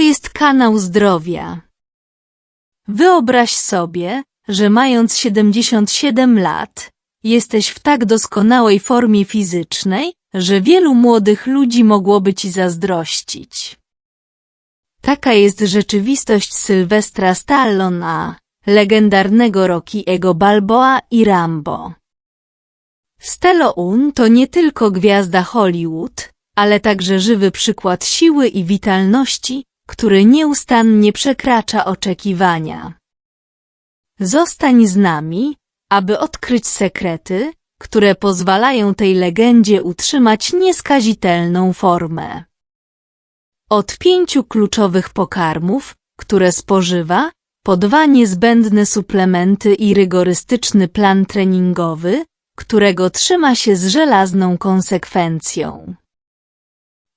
jest kanał zdrowia. Wyobraź sobie, że mając 77 lat, jesteś w tak doskonałej formie fizycznej, że wielu młodych ludzi mogłoby ci zazdrościć. Taka jest rzeczywistość Sylwestra Stallona, legendarnego Rockiego Balboa i Rambo. Stallone to nie tylko gwiazda Hollywood, ale także żywy przykład siły i witalności, który nieustannie przekracza oczekiwania. Zostań z nami, aby odkryć sekrety, które pozwalają tej legendzie utrzymać nieskazitelną formę. Od pięciu kluczowych pokarmów, które spożywa, po dwa niezbędne suplementy i rygorystyczny plan treningowy, którego trzyma się z żelazną konsekwencją.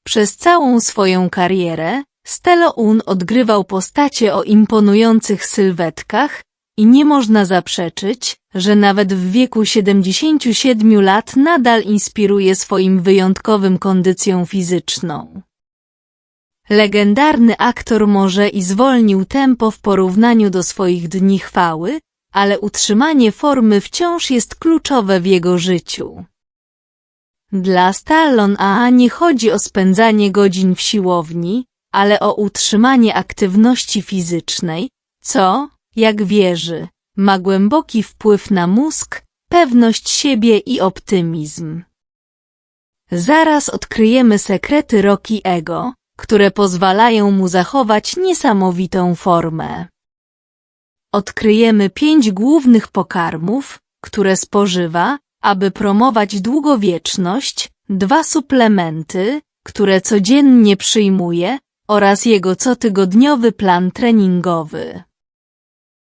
Przez całą swoją karierę Stallone odgrywał postacie o imponujących sylwetkach i nie można zaprzeczyć, że nawet w wieku 77 lat nadal inspiruje swoim wyjątkowym kondycją fizyczną. Legendarny aktor może i zwolnił tempo w porównaniu do swoich dni chwały, ale utrzymanie formy wciąż jest kluczowe w jego życiu. Dla Stallone A nie chodzi o spędzanie godzin w siłowni, ale o utrzymanie aktywności fizycznej, co, jak wierzy, ma głęboki wpływ na mózg, pewność siebie i optymizm. Zaraz odkryjemy sekrety Rockiego, które pozwalają mu zachować niesamowitą formę. Odkryjemy pięć głównych pokarmów, które spożywa, aby promować długowieczność, dwa suplementy, które codziennie przyjmuje oraz jego cotygodniowy plan treningowy.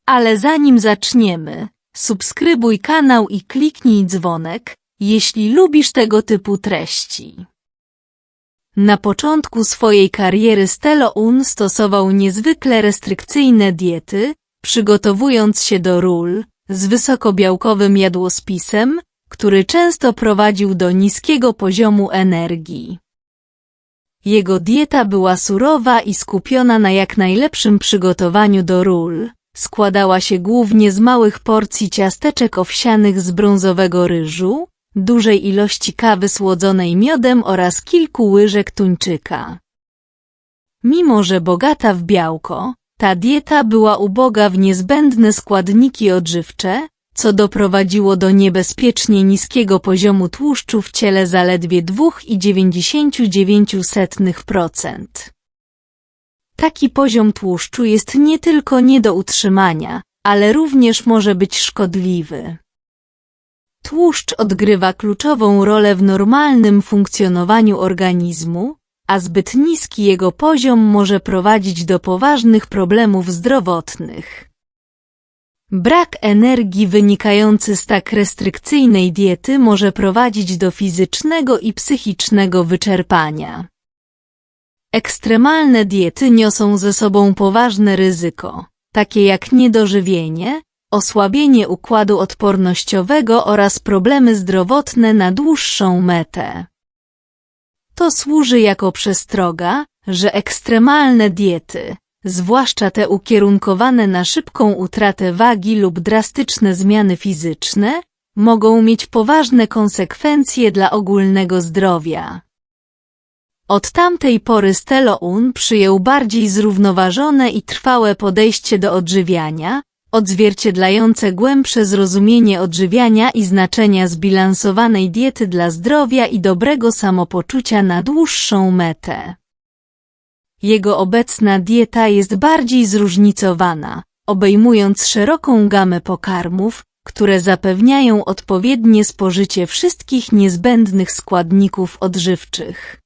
Ale zanim zaczniemy, subskrybuj kanał i kliknij dzwonek, jeśli lubisz tego typu treści. Na początku swojej kariery Stallone stosował niezwykle restrykcyjne diety, przygotowując się do ról, z wysokobiałkowym jadłospisem, który często prowadził do niskiego poziomu energii. Jego dieta była surowa i skupiona na jak najlepszym przygotowaniu do ról. Składała się głównie z małych porcji ciasteczek owsianych z brązowego ryżu, dużej ilości kawy słodzonej miodem oraz kilku łyżek tuńczyka. Mimo, że bogata w białko, ta dieta była uboga w niezbędne składniki odżywcze, co doprowadziło do niebezpiecznie niskiego poziomu tłuszczu w ciele zaledwie 2,99%. Taki poziom tłuszczu jest nie tylko nie do utrzymania, ale również może być szkodliwy. Tłuszcz odgrywa kluczową rolę w normalnym funkcjonowaniu organizmu, a zbyt niski jego poziom może prowadzić do poważnych problemów zdrowotnych. Brak energii wynikający z tak restrykcyjnej diety może prowadzić do fizycznego i psychicznego wyczerpania. Ekstremalne diety niosą ze sobą poważne ryzyko, takie jak niedożywienie, osłabienie układu odpornościowego oraz problemy zdrowotne na dłuższą metę. To służy jako przestroga, że ekstremalne diety, zwłaszcza te ukierunkowane na szybką utratę wagi lub drastyczne zmiany fizyczne, mogą mieć poważne konsekwencje dla ogólnego zdrowia. Od tamtej pory Stallone przyjął bardziej zrównoważone i trwałe podejście do odżywiania, odzwierciedlające głębsze zrozumienie odżywiania i znaczenia zbilansowanej diety dla zdrowia i dobrego samopoczucia na dłuższą metę. Jego obecna dieta jest bardziej zróżnicowana, obejmując szeroką gamę pokarmów, które zapewniają odpowiednie spożycie wszystkich niezbędnych składników odżywczych.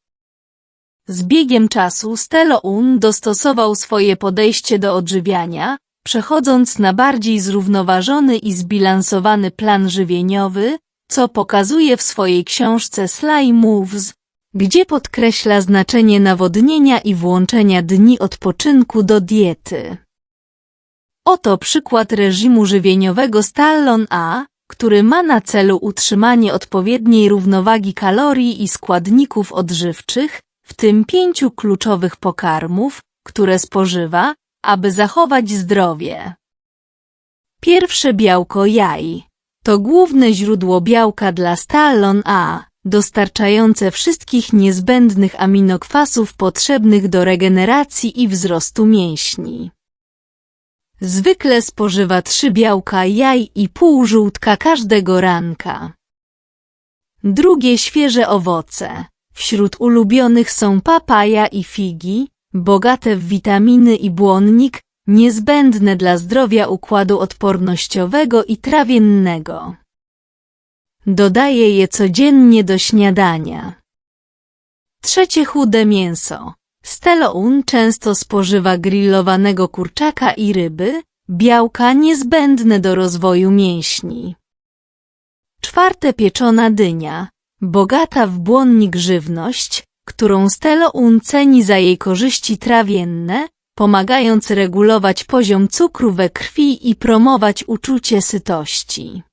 Z biegiem czasu Stallone dostosował swoje podejście do odżywiania, przechodząc na bardziej zrównoważony i zbilansowany plan żywieniowy, co pokazuje w swojej książce Sly Moves, gdzie podkreśla znaczenie nawodnienia i włączenia dni odpoczynku do diety. Oto przykład reżimu żywieniowego Stallon A, który ma na celu utrzymanie odpowiedniej równowagi kalorii i składników odżywczych, w tym pięciu kluczowych pokarmów, które spożywa, aby zachować zdrowie. Pierwsze białko jaj to główne źródło białka dla stallon A, dostarczające wszystkich niezbędnych aminokwasów potrzebnych do regeneracji i wzrostu mięśni. Zwykle spożywa trzy białka jaj i pół żółtka każdego ranka. Drugie świeże owoce. Wśród ulubionych są papaja i figi, bogate w witaminy i błonnik, niezbędne dla zdrowia układu odpornościowego i trawiennego. Dodaje je codziennie do śniadania. Trzecie chude mięso. Steloun często spożywa grillowanego kurczaka i ryby, białka niezbędne do rozwoju mięśni. Czwarte pieczona dynia, bogata w błonnik żywność, którą Steloun ceni za jej korzyści trawienne, pomagając regulować poziom cukru we krwi i promować uczucie sytości.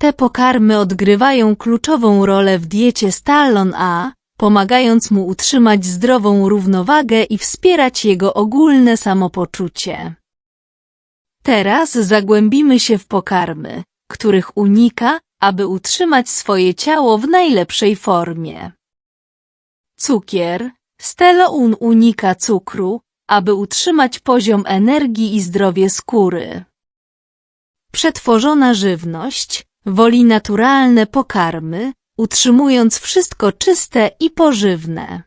Te pokarmy odgrywają kluczową rolę w diecie Stallon A, pomagając mu utrzymać zdrową równowagę i wspierać jego ogólne samopoczucie. Teraz zagłębimy się w pokarmy, których unika, aby utrzymać swoje ciało w najlepszej formie. Cukier. Steloun unika cukru, aby utrzymać poziom energii i zdrowie skóry. Przetworzona żywność woli naturalne pokarmy, utrzymując wszystko czyste i pożywne.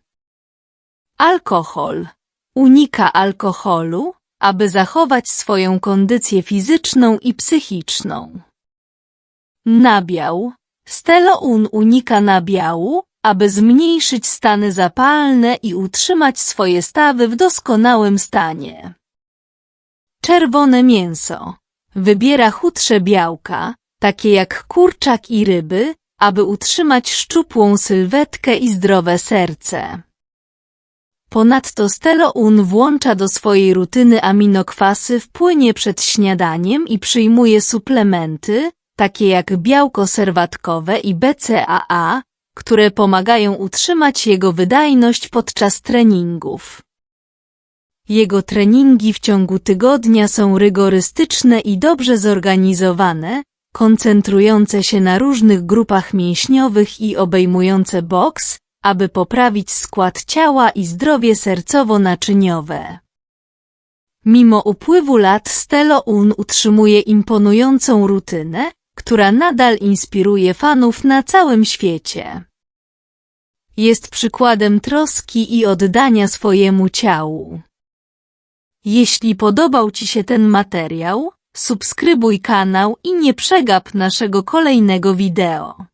Alkohol. Unika alkoholu, aby zachować swoją kondycję fizyczną i psychiczną. Nabiał. Steloun unika nabiału, aby zmniejszyć stany zapalne i utrzymać swoje stawy w doskonałym stanie. Czerwone mięso. Wybiera chudsze białka, takie jak kurczak i ryby, aby utrzymać szczupłą sylwetkę i zdrowe serce. Ponadto Steloun włącza do swojej rutyny aminokwasy w płynie przed śniadaniem i przyjmuje suplementy, takie jak białko serwatkowe i BCAA, które pomagają utrzymać jego wydajność podczas treningów. Jego treningi w ciągu tygodnia są rygorystyczne i dobrze zorganizowane, koncentrujące się na różnych grupach mięśniowych i obejmujące boks, aby poprawić skład ciała i zdrowie sercowo-naczyniowe. Mimo upływu lat Steloun utrzymuje imponującą rutynę, która nadal inspiruje fanów na całym świecie. Jest przykładem troski i oddania swojemu ciału. Jeśli podobał Ci się ten materiał, subskrybuj kanał i nie przegap naszego kolejnego wideo.